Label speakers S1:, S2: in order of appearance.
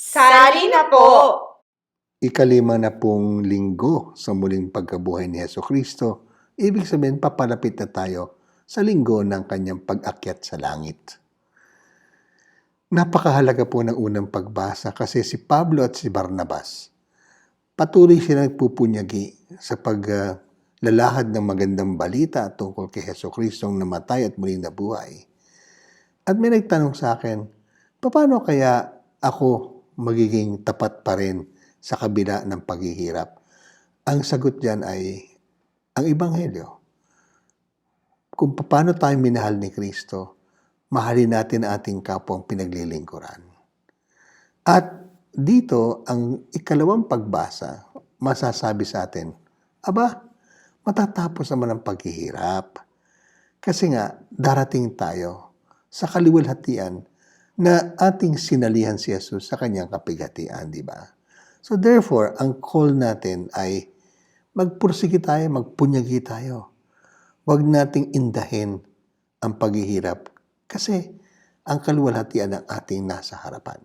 S1: Sali na po!
S2: Ikalima na pong linggo sa muling pagkabuhay ni Yeso Kristo, ibig sabihin papalapit na tayo sa linggo ng kanyang pag-akyat sa langit. Napakahalaga po ng unang pagbasa kasi si Pablo at si Barnabas patuloy sila nagpupunyagi sa paglalahad ng magandang balita tungkol kay Heso Kristong namatay at muling nabuhay. At may nagtanong sa akin, paano kaya ako magiging tapat pa rin sa kabila ng paghihirap? Ang sagot dyan ay ang Ebanghelyo. Kung paano tayo minahal ni Kristo, mahalin natin ang ating kapwang pinaglilingkuran. At dito, ang ikalawang pagbasa, masasabi sa atin, aba, matatapos naman ang paghihirap. Kasi nga, darating tayo sa kaliwalhatian na ating sinalihan si Jesus sa kanyang kapighatian, di ba? So therefore, ang call natin ay magpursige tayo, magpunyagi tayo. Huwag nating indahin ang paghihirap kasi ang kaluwalhatian ang ating nasa harapan.